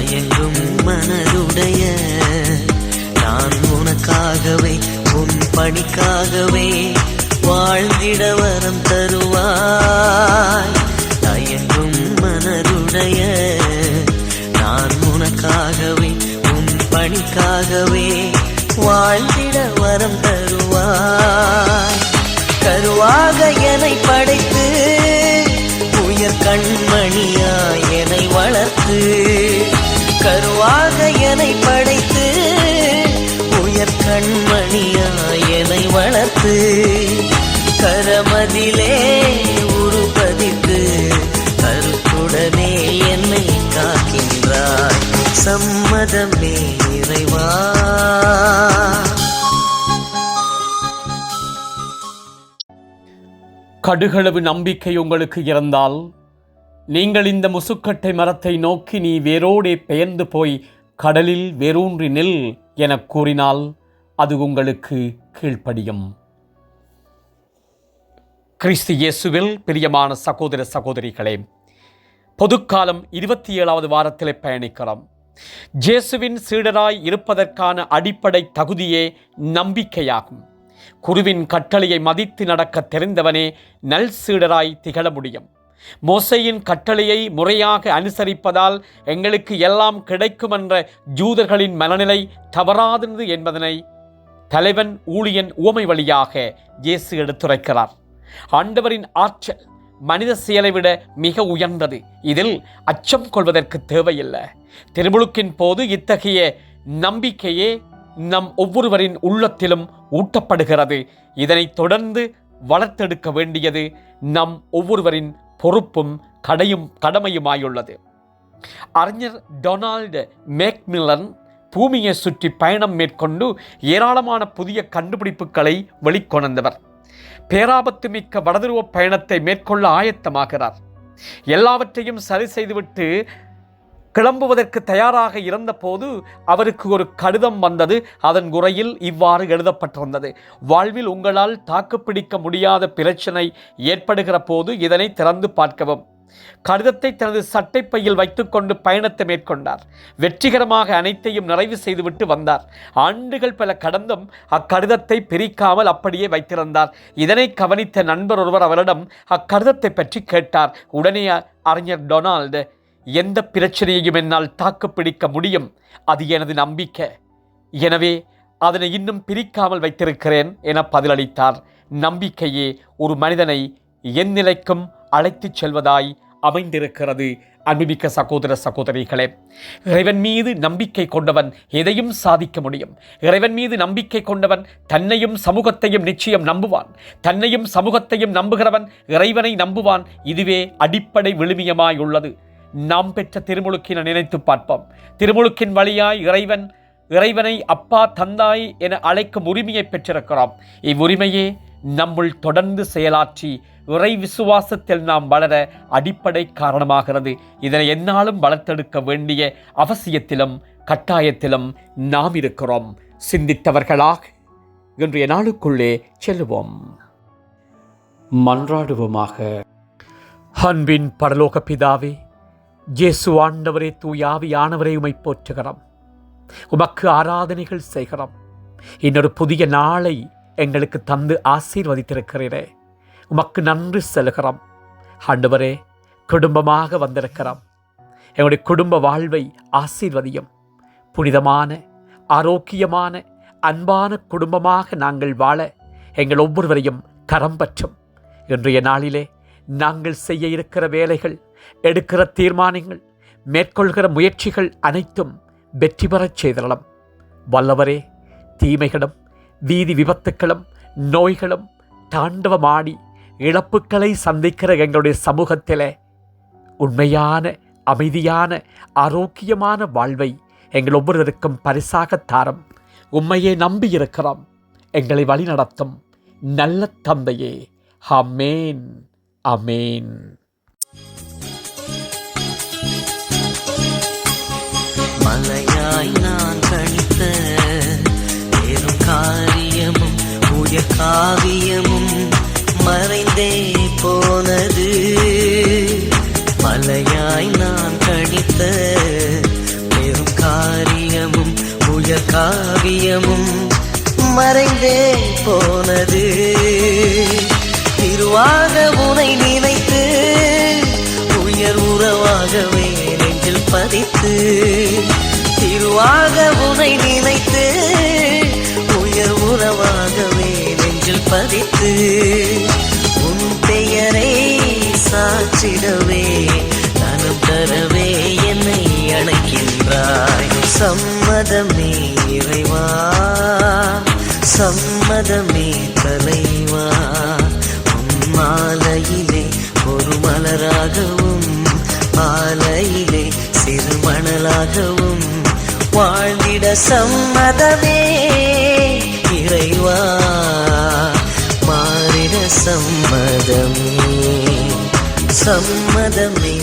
எங்கும் மனதுடைய நான் உனக்காகவே உன் பணிக்காகவே வாழ்ந்திட வரம் தருவாய். தயங்கும் மனதுடைய நான் உனக்காகவே உன் பணிக்காகவே வாழ்ந்திட என்னை படைத்து உயர் கண்மணியாயனை என்னை வளர்த்து கரமதிலே உருபதித்து கருத்துடனே என்னை காக்கின்றாய். சம்மதமே இறைவா. கடுகளவு நம்பிக்கை உங்களுக்கு இருந்தால் நீங்கள் இந்த முசுக்கட்டை மரத்தை நோக்கி நீ வேரோடே பெயர்ந்து போய் கடலில் வேரூன்றி நில் எனக் கூறினால் அது உங்களுக்கு கீழ்ப்படியும். கிறிஸ்து இயேசுவில் பிரியமான சகோதர சகோதரிகளே பொதுக்காலம் இருபத்தி ஏழாவது வாரத்தில் பயணிக்கிறோம். ஜேசுவின் சீடராய் இருப்பதற்கான அடிப்படை தகுதியே நம்பிக்கையாகும். குருவின் கட்டளையை மதித்து நடக்க தெரிந்தவனே நல் சீடராய் திகழ முடியும். மோசையின் கட்டளையை முறையாக அனுசரிப்பதால் எங்களுக்கு எல்லாம் கிடைக்கும் என்ற ஜூதர்களின் மனநிலை தவறாதது என்பதனை தலைவன் ஊழியன் உவமை வழியாக இயேசு எடுத்துரைக்கிறார். ஆண்டவரின் ஆற்றல் மனித செயலை விட மிக உயர்ந்தது. இதில் அச்சம் கொள்வதற்கு தேவையில்லை. திருமுழுக்கின் போது இத்தகைய நம்பிக்கையே நம் ஒவ்வொருவரின் உள்ளத்திலும் ஊட்டப்படுகிறது. இதனைத் தொடர்ந்து வளர்த்தெடுக்க வேண்டியது நம் ஒவ்வொருவரின் பொறுப்பும் கடையும் கடமையுமாயுள்ளது. அறிஞர் டொனால்டு மேக்மில்லன் பூமியை சுற்றி பயணம் மேற்கொண்டு ஏராளமான புதிய கண்டுபிடிப்புகளை வெளிக்கொணர்ந்தவர். பேராபத்து மிக்க வடதுருவ பயணத்தை மேற்கொள்ள ஆயத்தமாகிறார். எல்லாவற்றையும் சரி செய்துவிட்டு கிளம்புவதற்கு தயாராக இருந்தபோது அவருக்கு ஒரு கடிதம் வந்தது. அதன் குறையில் இவ்வாறு எழுதப்பட்டிருந்தது. வாழ்வில் உங்களால் தாக்குப்பிடிக்க முடியாத பிரச்சனை ஏற்படுகிற போது இதனை திறந்து பார்க்கவும். கடிதத்தை தனது சட்டைப்பையில் வைத்துக்கொண்டு பயணத்தை மேற்கொண்டார். வெற்றிகரமாக அனைத்தையும் நிறைவு செய்துவிட்டு வந்தார். ஆண்டுகள் பல கடந்தும் அக்கடிதத்தை பிரிக்காமல் அப்படியே வைத்திருந்தார். இதனை கவனித்த நண்பர் ஒருவர் அவரிடம் அக்கடிதத்தை பற்றி கேட்டார். உடனே அறிஞர் டொனால்டு எந்த பிரச்சனையையும் என்னால் தாக்கு பிடிக்க முடியும்? அது எனது நம்பிக்கை. எனவே அதனை இன்னும் பிரிக்காமல் வைத்திருக்கிறேன் என பதிலளித்தார். நம்பிக்கையே ஒரு மனிதனை என் நிலைக்கும் அழைத்துச் செல்வதாய் அமைந்திருக்கிறது. அன்புமிக்க சகோதர சகோதரிகளே இறைவன் மீது நம்பிக்கை கொண்டவன் எதையும் சாதிக்க முடியும். இறைவன் மீது நம்பிக்கை கொண்டவன் தன்னையும் சமூகத்தையும் நிச்சயம் நம்புவான். தன்னையும் சமூகத்தையும் நம்புகிறவன் இறைவனை நம்புவான். இதுவே அடிப்படை விழுமியமாய் உள்ளது நாம் பெற்ற திருமுழுக்கின நினைத்து பார்ப்போம். திருமுழுக்கின் வழியாய் இறைவன் இறைவனை அப்பா தந்தாய் என அழைக்கும் உரிமையை பெற்றிருக்கிறோம். இவ்வுரிமையே நம்முள் தொடர்ந்து செயலாற்றி இறை விசுவாசத்தில் நாம் வளர அடிப்படை காரணமாகிறது. இதனை என்னாலும் வளர்த்தெடுக்க வேண்டிய அவசியத்திலும் கட்டாயத்திலும் நாம் இருக்கிறோம். சிந்தித்தவர்களாக இன்றைய நாளுக்குள்ளே செல்லுவோம். மன்றாடுவோமாக. அன்பின் பரலோக பிதாவே இயேசு ஆண்டவரே தூயாவியானவரே உமை போற்றுகிறோம் உமக்கு ஆராதனைகள் செய்கிறோம் இன்னொரு புதிய நாளை எங்களுக்கு தந்து ஆசீர்வதித்திருக்கிறீரே உமக்கு நன்றி செலுகிறோம் ஆண்டவரே குடும்பமாக வந்திருக்கிறோம் எங்களுடைய குடும்ப வாழ்வை ஆசீர்வதியும் புனிதமான ஆரோக்கியமான அன்பான குடும்பமாக நாங்கள் வாழ எங்கள் ஒவ்வொருவரையும் கரம் பற்றும் இன்றைய நாளிலே நாங்கள் செய்ய இருக்கிற வேலைகள் எடுக்கிற தீர்மானங்கள் மேற்கொள்கிற முயற்சிகள் அனைத்தும் வெற்றி பெறச் செய்தரலாம் வல்லவரே தீமைகளும் வீதி விபத்துக்களும் நோய்களும் தாண்டவமாடி இழப்புக்களை சந்திக்கிற எங்களுடைய சமூகத்திலே உண்மையான அமைதியான ஆரோக்கியமான வாழ்வை எங்கள் ஒவ்வொருவருக்கும் பரிசாக தாரம். உண்மையை நம்பியிருக்கிறோம் எங்களை வழிநடத்தும் நல்ல தந்தையே. அமேன் அமேன் மலையாய் நான் கணித்த பெரும் காரியமும் உய காவியமும் மறைந்தே போனது. மலையாய் நான் கணித்த காரியமும் உய காவியமும் மறைந்தே போனது. திருவாக உனை நினைத்து உயர் உறவாகவே நெஞ்சில் பதித்து உன்னை நினைத்து உயர் உறவாகவே நெஞ்சில் பதித்து உன் பெயரை சாச்சிடவே தனம் தரவே என்னை அழைக்கின்றாய் சம்மதமே இறைவா சம்மதமே தலைவா. மாலையிலே ஒரு மலராகவும் மாலையிலே சிறுமணலாகவும் மணலாகவும் சம்மதமே. இறைவா மாறிட சம்மதமே. சம்மதமே.